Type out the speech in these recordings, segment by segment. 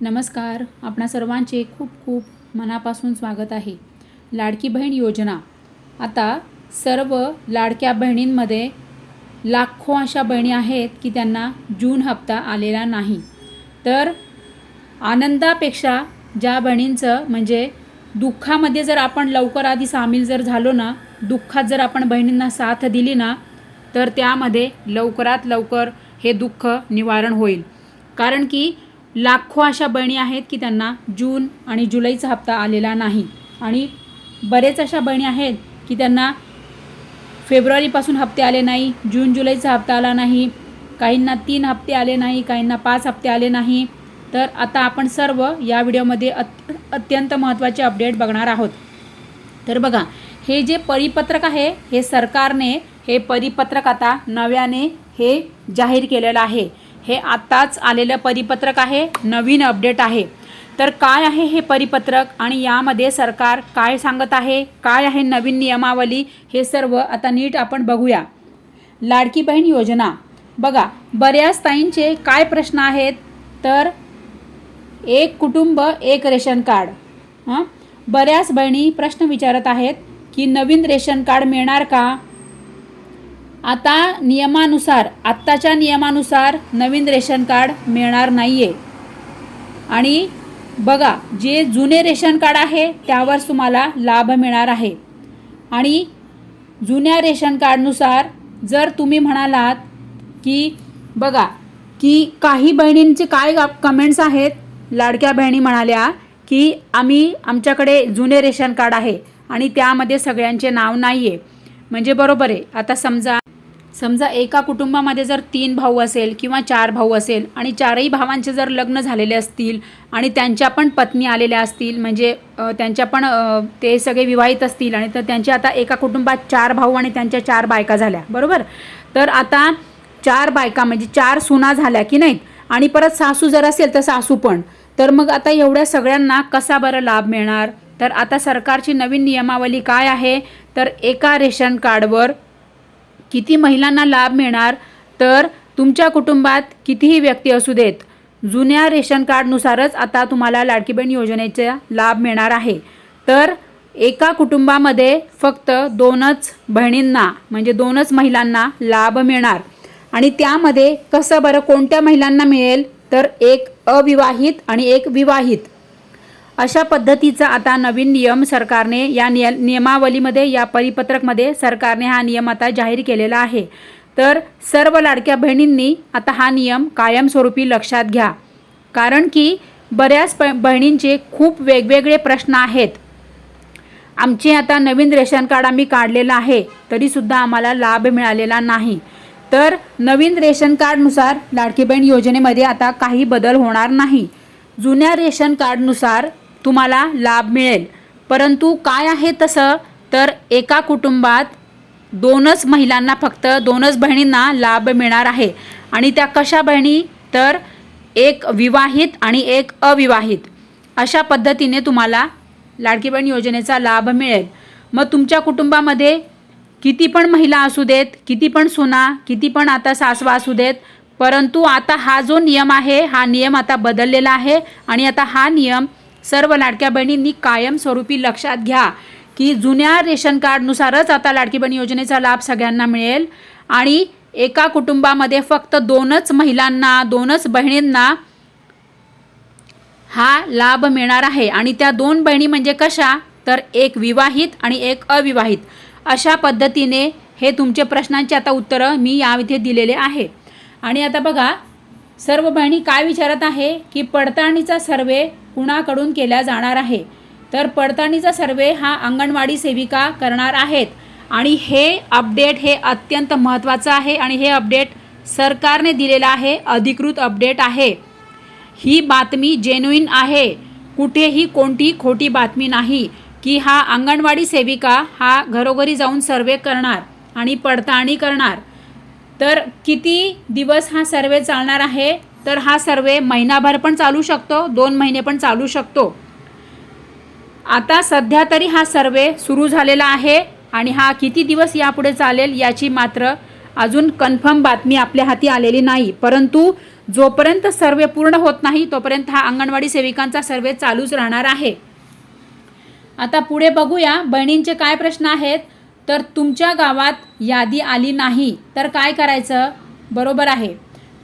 नमस्कार. आपणा सर्वांचे खूप खूप मनापासून स्वागत आहे. लाडकी बहीण योजना. आता सर्व लाडक्या बहिणींमध्ये लाखो अशा बहिणी आहेत की त्यांना जून हप्ता आलेला नाही. तर आनंदापेक्षा ज्या बहिणींचं म्हणजे दुःखामध्ये जर आपण लवकर आधी सामील जर झालो ना दुःखात जर आपण बहिणींना साथ दिली ना तर त्यामध्ये लवकरात लवकर हे दुःख निवारण होईल. कारण की लाखो अशा बहिणी आहेत की त्यांना जून आणि जुलैचा हप्ता आलेला नाही. आणि बरेच अशा बहिणी आहेत की त्यांना फेब्रुवारीपासून हप्ते आले नाही जून जुलैचा हप्ता आला नाही काहींना तीन हप्ते आले नाही काहींना पाच हप्ते आले नाही. तर आता आपण सर्व या व्हिडिओमध्ये अत अत्यंत महत्त्वाचे अपडेट बघणार आहोत. तर बघा हे जे परिपत्रक आहे हे सरकारने हे परिपत्रक आता नव्याने हे जाहीर केलेलं आहे. हे आत्ताच आलेलं परिपत्रक आहे नवीन अपडेट आहे. तर काय आहे हे परिपत्रक आणि यामध्ये सरकार काय सांगत आहे काय आहे नवीन नियमावली हे सर्व आता नीट आपण बघूया. लाडकी बहीण योजना. बघा बऱ्याच ताईंचे काय प्रश्न आहेत? तर एक कुटुंब एक रेशन कार्ड. हां? बऱ्याच बहिणी प्रश्न विचारत आहेत की नवीन रेशन कार्ड मिळणार का? आता नियमानुसार आत्ताच्या नियमानुसार नवीन रेशन कार्ड मिळणार नाही आहे आणि बघा जे जुने रेशन कार्ड आहे त्यावर तुम्हाला लाभ मिळणार आहे. आणि जुन्या रेशन कार्डनुसार जर तुम्ही म्हणालात की बघा की काही बहिणींचे काय कमेंट्स आहेत. लाडक्या बहिणी म्हणाल्या की आम्ही आमच्याकडे जुने रेशन कार्ड आहे आणि त्यामध्ये सगळ्यांचे नाव नाही आहे म्हणजे बरोबर आहे. आता समजा समजा एका कुटुंबामध्ये जर तीन भाऊ असेल किंवा चार भाऊ असेल आणि चारही भावांचे जर लग्न झालेले असतील आणि त्यांच्या पण पत्नी आलेल्या असतील म्हणजे त्यांच्या पण ते सगळे विवाहित असतील आणि तर त्यांचे आता एका कुटुंबात चार भाऊ आणि त्यांच्या चार बायका झाल्या बरोबर? तर आता चार बायका म्हणजे चार सुना झाल्या की नाहीत आणि परत सासू जर असेल तर सासू पण. तर मग आता एवढ्या सगळ्यांना कसा बरं लाभ मिळणार? तर आता सरकारची नवीन नियमावली काय आहे? तर एका रेशन कार्डवर किती महिलांना लाभ मिळणार तर तुमच्या कुटुंबात कितीही व्यक्ती असू देत जुन्या रेशन कार्डनुसारच आता तुम्हाला लाडकी बहीण योजनेचा लाभ मिळणार आहे. तर एका कुटुंबामध्ये फक्त दोनच बहिणींना म्हणजे दोनच महिलांना लाभ मिळणार. आणि त्यामध्ये कसं बरं कोणत्या महिलांना मिळेल? तर एक अविवाहित आणि एक विवाहित. अशा पद्धतीचा आता नवीन नियम सरकारने या निय नियमावलीमध्ये या परिपत्रकमध्ये सरकारने हा नियम आता जाहीर केलेला आहे. तर सर्व लाडक्या बहिणींनी आता हा नियम कायमस्वरूपी लक्षात घ्या. कारण की बऱ्याच प बहिणींचे खूप वेगवेगळे प्रश्न आहेत. आमचे आता नवीन रेशन कार्ड आम्ही काढलेलं आहे तरीसुद्धा आम्हाला लाभ मिळालेला नाही. तर नवीन रेशन कार्डनुसार लाडकी बहीण योजनेमध्ये आता काही बदल होणार नाही. जुन्या रेशन कार्डनुसार तुम्हाला लाभ मिळेल. परंतु काय आहे तसं? तर एका कुटुंबात दोनच महिलांना फक्त दोनच बहिणींना लाभ मिळणार आहे. आणि त्या कशा बहिणी? तर एक विवाहित आणि एक अविवाहित. अशा पद्धतीने तुम्हाला लाडकी बहीण योजनेचा लाभ मिळेल. मग तुमच्या कुटुंबामध्ये किती पण महिला असू देत किती पण सुना किती पण आता सासवा असू देत परंतु आता हा जो नियम आहे हा नियम आता बदललेला आहे आणि आता हा नियम सर्व लाडक्या बहिणींनी कायमस्वरूपी लक्षात घ्या की जुन्या रेशन कार्डनुसारच आता लाडकी बहीण योजनेचा लाभ सगळ्यांना मिळेल आणि एका कुटुंबामध्ये फक्त दोनच महिलांना दोनच बहिणींना हा लाभ मिळणार आहे. आणि त्या दोन बहिणी म्हणजे कशा? तर एक विवाहित आणि एक अविवाहित. अशा पद्धतीने हे तुमचे प्रश्नांची आता उत्तरं मी या इथे दिलेले आहे. आणि आता बघा सर्व बहिणी काय विचारत आहे? की पडताळणीचा सर्वे कुणाकडून केला जाणार आहे. तर पडताळणीचा सर्वे हा अंगणवाडी सेविका करणार आहेत. आणि हे अपडेट हे अत्यंत महत्त्वाचं आहे आणि हे अपडेट सरकारने दिलेलं आहे अधिकृत अपडेट आहे. ही बातमी जेन्युईन आहे. कुठेही कोणती खोटी बातमी नाही की हा अंगणवाडी सेविका हा घरोघरी जाऊन सर्वे करणार आणि पडताळणी करणार. तर किती दिवस हा सर्वे चालणार आहे? तर हा सर्वे महिनाभर पण चालू शकतो दोन महिने पण चालू शकतो. आता सध्या तरी हा सर्वे सुरू झालेला आहे आणि हा किती दिवस यापुढे चालेल याची मात्र अजून कन्फर्म बातमी आपल्या हाती आलेली नाही. परंतु जोपर्यंत सर्वे पूर्ण होत नाही तोपर्यंत हा अंगणवाडी सेविकांचा सर्वे चालूच राहणार आहे. आता पुढे बघूया बहिणींचे काय प्रश्न आहेत? तर तुमच्या गावात यादी आली नाही. तर काय करायचं? बरोबर आहे.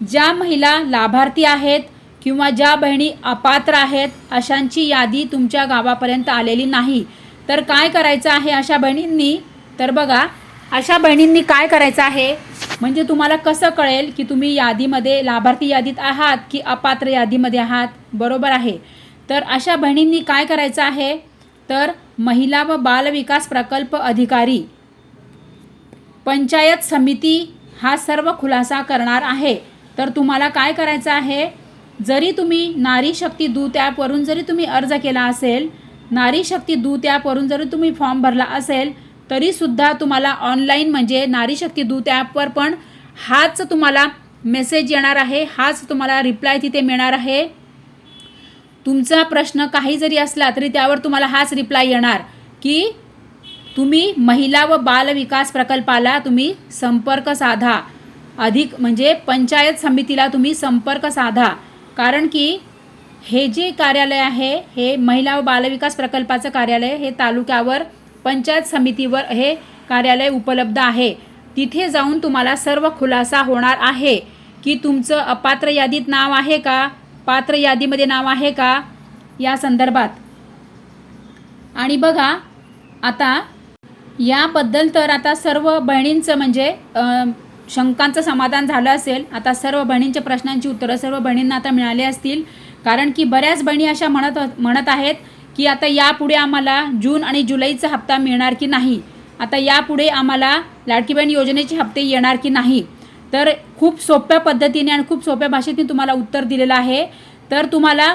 ज्या महिला लाभार्थी आहेत किंवा ज्या बहिणी अपात्र आहेत अशांची यादी तुमच्या गावापर्यंत आलेली नाही. तर काय करायचं आहे अशा बहिणींनी? तर बघा अशा बहिणींनी काय करायचं आहे? म्हणजे तुम्हाला कसं कळेल की तुम्ही यादीमध्ये लाभार्थी यादीत आहात की अपात्र यादीमध्ये आहात? बरोबर आहे. तर अशा बहिणींनी काय करायचं आहे? तर महिला व बालविकास प्रकल्प अधिकारी पंचायत समिती हा सर्व खुलासा करणार आहे. तर तुम्हाला काय करायचं आहे? जरी तुम्ही नारी शक्ती दूत ॲपवरून जरी तुम्ही अर्ज केला असेल नारी शक्ती दूत ॲपवरून जरी तुम्ही फॉर्म भरला असेल तरीसुद्धा तुम्हाला ऑनलाईन म्हणजे नारी शक्ती दूत ॲपवर पण हाच तुम्हाला मेसेज येणार आहे हाच तुम्हाला रिप्लाय तिथे मिळणार आहे. तुमचा प्रश्न काही जरी असला तरी त्यावर तुम्हाला हाच रिप्लाय येणार की तुम्ही महिला व बाल विकास प्रकल्पाला तुम्ही संपर्क साधा. अधिक म्हणजे पंचायत समितीला तुम्ही संपर्क साधा. कारण की हे जे कार्यालय आहे हे महिला व बालविकास प्रकल्पाचं कार्यालय हे तालुक्यावर पंचायत समितीवर हे कार्यालय उपलब्ध आहे. तिथे जाऊन तुम्हाला सर्व खुलासा होणार आहे की तुमचं अपात्र यादीत नाव आहे का? पात्र यादीमध्ये नाव आहे का? या संदर्भात. आणि बघा आता याबद्दल तर आता सर्व बहिणींचं म्हणजे शंकांचं समाधान झालं असेल आता सर्व बहिणींच्या प्रश्नांची उत्तरं सर्व बहिणींना आता मिळाली असतील. कारण की बऱ्याच बहिणी अशा म्हणत म्हणत आहेत की आता यापुढे आम्हाला जून आणि जुलैचा हप्ता मिळणार की नाही? आता यापुढे आम्हाला लाडकी बहीण योजनेचे हप्ते येणार की नाही? तर खूप सोप्या पद्धतीने आणि खूप सोप्या भाषेत मी तुम्हाला उत्तर दिलेलं आहे. तर तुम्हाला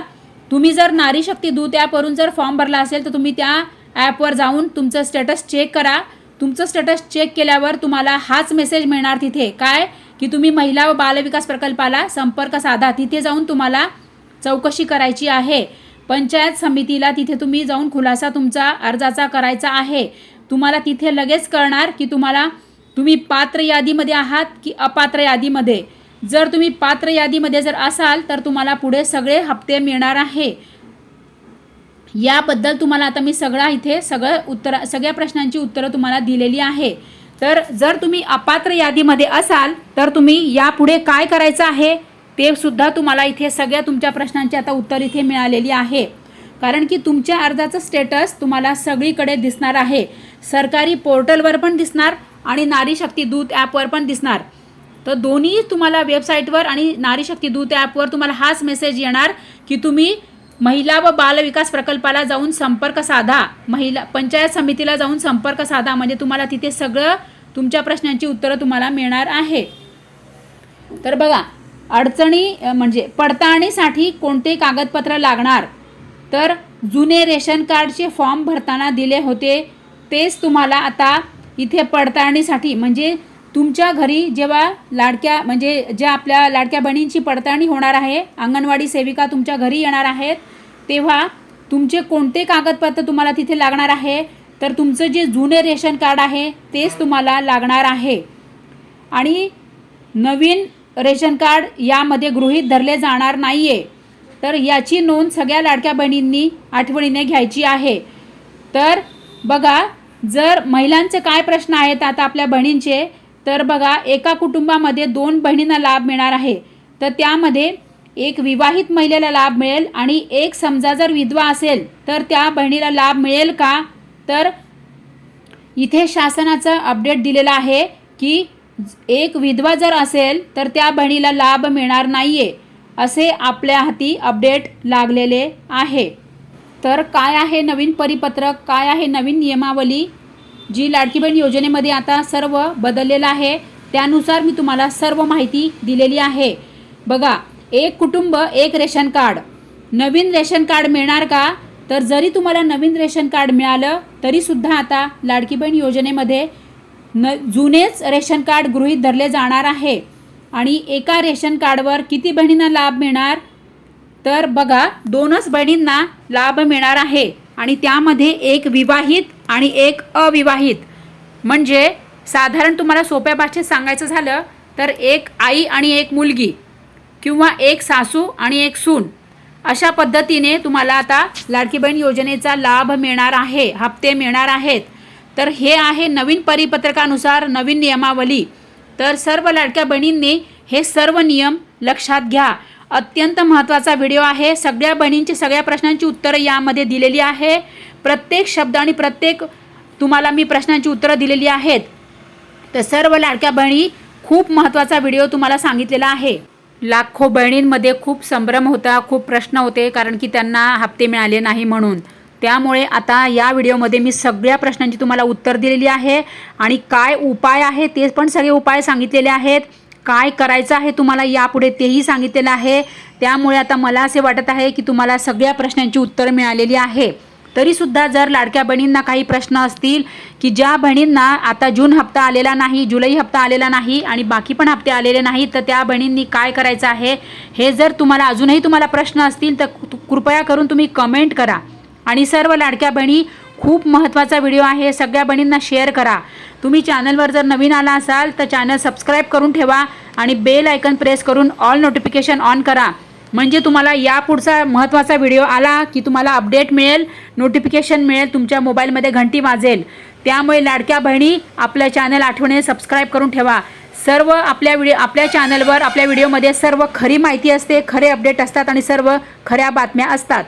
तुम्ही जर नारी शक्ती दूत ॲपवरून जर फॉर्म भरला असेल तर तुम्ही त्या ॲपवर जाऊन तुमचं स्टेटस चेक करा. तुमचं स्टेटस चेक केल्यावर तुम्हाला हाच मेसेज मिळणार तिथे. काय? की तुम्ही महिला व बालविकास प्रकल्पाला संपर्क साधा. तिथे जाऊन तुम्हाला चौकशी करायची आहे. पंचायत समितीला तिथे तुम्ही जाऊन खुलासा तुमचा अर्जाचा करायचा आहे. तुम्हाला तिथे लगेच कळणार की तुम्हाला तुम्ही पात्र यादीमध्ये आहात की अपात्र यादीमध्ये. जर तुम्ही पात्र यादीमध्ये जर असाल तर तुम्हाला पुढे सगळे हप्ते मिळणार आहे. याबद्दल तुम्हाला आता मी सगळा इथे सगळं उत्तर सगळ्या प्रश्नांची उत्तरं तुम्हाला दिलेली आहे. तर जर तुम्ही अपात्र यादीमध्ये असाल तर तुम्ही यापुढे काय करायचं आहे ते सुद्धा तुम्हाला इथे सगळ्या तुमच्या प्रश्नांची आता उत्तर इथे मिळालेली आहे. कारण की तुमच्या अर्जाचं स्टेटस तुम्हाला सगळीकडे दिसणार आहे. सरकारी पोर्टलवर पण दिसणार आणि नारी शक्ती दूत ॲपवर पण दिसणार. तर दोन्ही तुम्हाला वेबसाईटवर आणि नारी शक्ती दूत ॲपवर तुम्हाला हाच मेसेज येणार की तुम्ही महिला व बाल विकास प्रकल्पाला जाऊन संपर्क साधा. महिला पंचायत समितीला जाऊन संपर्क साधा. म्हणजे तुम्हाला तिथे सगळं तुमच्या प्रश्नांची उत्तरं तुम्हाला मिळणार आहे. तर बघा अडचणी म्हणजे पडताळणीसाठी कोणते कागदपत्र लागणार? तर जुने रेशन कार्डचे फॉर्म भरताना दिले होते. तेच तुम्हाला आता इथे पडताळणीसाठी म्हणजे तुमच्या घरी जेव्हा लाडक्या म्हणजे ज्या आपल्या लाडक्या बहिणींची पडताळणी होणार आहे अंगणवाडी सेविका तुमच्या घरी येणार आहेत तेव्हा तुमचे कोणते कागदपत्र तुम्हाला तिथे लागणार आहे? तर तुमचं जे जुने रेशन कार्ड आहे तेच तुम्हाला लागणार आहे. आणि नवीन रेशन कार्ड यामध्ये गृहीत धरले जाणार नाही आहे तर याची नोंद सगळ्या लाडक्या बहिणींनी आठवणीने घ्यायची आहे. तर बघा जर महिलांचे काय प्रश्न आहेत आता आपल्या बहिणींचे तर बघा एका कुटुंबामध्ये दोन बहिणींना लाभ मिळणार आहे. तर त्यामध्ये एक विवाहित महिलेला लाभ मिळेल आणि एक समजा जर विधवा असेल तर त्या बहिणीला लाभ मिळेल का? तर इथे शासनाचं अपडेट दिलेलं आहे की एक विधवा जर असेल तर त्या बहिणीला लाभ मिळणार नाही आहे असे आपल्या हाती अपडेट लागलेले आहे. तर काय आहे नवीन परिपत्रक? काय आहे नवीन नियमावली? जी लाडकी बहीण योजनेमध्ये आता सर्व बदललेलं आहे त्यानुसार मी तुम्हाला सर्व माहिती दिलेली आहे. बघा एक कुटुंब एक रेशन कार्ड. नवीन रेशन कार्ड मिळणार का? तर जरी तुम्हाला नवीन रेशन कार्ड मिळालं तरीसुद्धा आता लाडकी बहीण योजनेमध्ये न जुनेच रेशन कार्ड गृहीत धरले जाणार आहे. आणि एका रेशन कार्डवर किती बहिणींना लाभ मिळणार? तर बघा दोनच बहिणींना लाभ मिळणार आहे. आणि त्यामध्ये एक विवाहित आणि एक अविवाहित. म्हणजे साधारण तुम्हाला सोप्या भाषेत सांगायचं झालं तर एक आई आणि एक मुलगी किंवा एक सासू आणि एक सून. अशा पद्धतीने तुम्हाला आता लाडकी बहीण योजनेचा लाभ मिळणार आहे हप्ते मिळणार आहेत. तर हे आहे नवीन परिपत्रकानुसार नवीन नियमावली. तर सर्व लाडक्या बहिणींनी हे सर्व नियम लक्षात घ्या. अत्यंत महत्त्वाचा व्हिडिओ आहे. सगळ्या बहिणींची सगळ्या प्रश्नांची उत्तरं यामध्ये दिलेली आहे. प्रत्येक शब्द आणि प्रत्येक तुम्हाला मी प्रश्नांची उत्तरं दिलेली आहेत. तर सर्व लाडक्या बहिणी खूप महत्त्वाचा व्हिडिओ तुम्हाला सांगितलेला आहे. लाखो बहिणींमध्ये खूप संभ्रम होता खूप प्रश्न होते कारण की त्यांना हप्ते मिळाले नाही म्हणून. त्यामुळे आता या व्हिडिओमध्ये मी सगळ्या प्रश्नांची तुम्हाला उत्तर दिलेली आहे. आणि काय उपाय आहे ते पण सगळे उपाय सांगितलेले आहेत. काय करायचं आहे तुम्हाला यापुढे तेही सांगितलेलं आहे. त्यामुळे आता मला असे वाटत आहे की तुम्हाला सगळ्या प्रश्नांची उत्तरं मिळालेली आहे. तरीसुद्धा जर लाडक्या बहिणींना काही प्रश्न असतील की ज्या बहिणींना आता जून हप्ता आलेला नाही जुलै हप्ता आलेला नाही आणि बाकी पण हप्ते आलेले नाही तर त्या बहिणींनी काय करायचं आहे? हे जर तुम्हाला अजूनही तुम्हाला प्रश्न असतील तर कृपया करून तुम्ही कमेंट करा. आणि सर्व लाडक्या बहिणी खूप महत्त्वाचा व्हिडिओ आहे. सगळ्या बहिणींना शेअर करा. तुम्ही चॅनलवर जर नवीन आला असाल तर चॅनल सबस्क्राईब करून ठेवा आणि बेल आयकन प्रेस करून ऑल नोटिफिकेशन ऑन करा. म्हणजे तुम्हाला यापुढचा महत्त्वाचा व्हिडिओ आला की तुम्हाला अपडेट मिळेल नोटिफिकेशन मिळेल तुमच्या मोबाईलमध्ये घंटी वाजेल. त्यामुळे लाडक्या बहिणी आपल्या चॅनल आठवणीने सबस्क्राईब करून ठेवा. सर्व आपल्या व्हिडिओ आपल्या चॅनलवर आपल्या व्हिडिओमध्ये सर्व खरी माहिती असते खरे अपडेट असतात आणि सर्व खऱ्या बातम्या असतात.